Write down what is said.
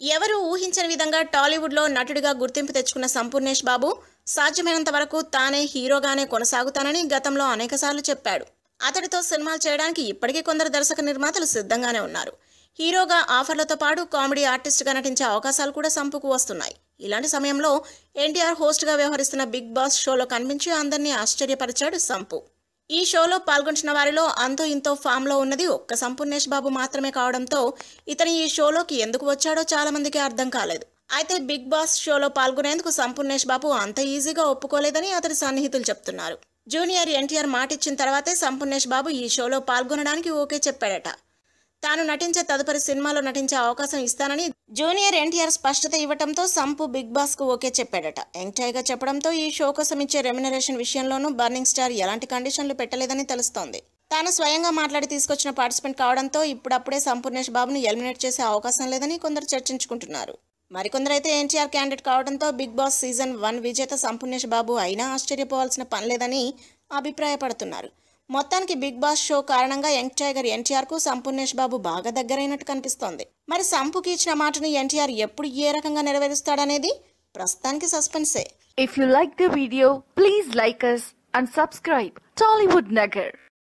ఎవరు ఊహించని విధంగా టాలీవుడ్లో నటుడిగా గుర్తింపు తెచ్చుకున్న సంపూర్ణేష్ బాబు సాధ్యమైనంత వరకు తానే హీరోగానే కొనసాగుతానని గతంలో అనేకసార్లు చెప్పాడు. అతడితో సినిమాలు చేయడానికి ఇప్పటికీ కొందరు దర్శక నిర్మాతలు సిద్ధంగానే ఉన్నారు. హీరోగా ఆఫర్లతో పాటు కామెడీ ఆర్టిస్ట్గా నటించే అవకాశాలు కూడా సంపుకు వస్తున్నాయి. ఇలాంటి సమయంలో ఎన్టీఆర్ హోస్ట్గా వ్యవహరిస్తున్న బిగ్ బాస్ షోలో కనిపించి అందరినీ ఆశ్చర్యపరిచాడు సంపు. ఈ షోలో పాల్గొంటున్న వారిలో అంతో ఇంతో ఫామ్లో ఉన్నది ఒక్క సంపూర్ణేష్ బాబు మాత్రమే కావడంతో ఇతను ఈ షోలోకి ఎందుకు వచ్చాడో చాలా మందికి అర్థం కాలేదు. అయితే బిగ్ బాస్ షోలో పాల్గొనేందుకు సంపూర్ణేష్ బాబు అంత ఈజీగా ఒప్పుకోలేదని అతని సన్నిహితులు చెప్తున్నారు. జూనియర్ ఎన్టీఆర్ మాటిచ్చిన తర్వాతే సంపూర్ణేష్ బాబు ఈ షోలో పాల్గొనడానికి ఓకే చెప్పాడట. తాను నటించే తదుపరి సినిమాలో నటించే అవకాశం ఇస్తానని జూనియర్ ఎన్టీఆర్ స్పష్టత ఇవ్వడంతో సంపు బిగ్ బాస్కు ఓకే చెప్పాడట. ఎంటైగా చెప్పడంతో ఈ షో కోసం ఇచ్చే రెమ్యునరేషన్ విషయంలోనూ బర్నింగ్ స్టార్ ఎలాంటి కండిషన్లు పెట్టలేదని తెలుస్తోంది. తాను స్వయంగా మాట్లాడి తీసుకొచ్చిన పార్టిసిపెంట్ కావడంతో ఇప్పుడప్పుడే సంపూర్ణేష్ బాబును ఎలిమినేట్ చేసే అవకాశం లేదని కొందరు చర్చించుకుంటున్నారు. మరికొందరైతే ఎన్టీఆర్ క్యాండిడేట్ కావడంతో బిగ్ బాస్ సీజన్ వన్ విజేత సంపూర్ణేష్ బాబు అయినా ఆశ్చర్యపోవాల్సిన పని లేదని అభిప్రాయపడుతున్నారు. మొత్తానికి బిగ్ బాస్ షో కారణంగా యంగ్ టైగర్ ఎన్టీఆర్కు సంపూర్ణేష్ బాబు బాగా దగ్గరైనట్టు కనిపిస్తోంది. మరి సంపుకి ఇచ్చిన మాటను ఎన్టీఆర్ ఎప్పుడు ఏ రకంగా నెరవేరుస్తాడనేది? ప్రస్తుతానికి సస్పెన్సే. If you like the video please like us and subscribe Tollywood Nagar.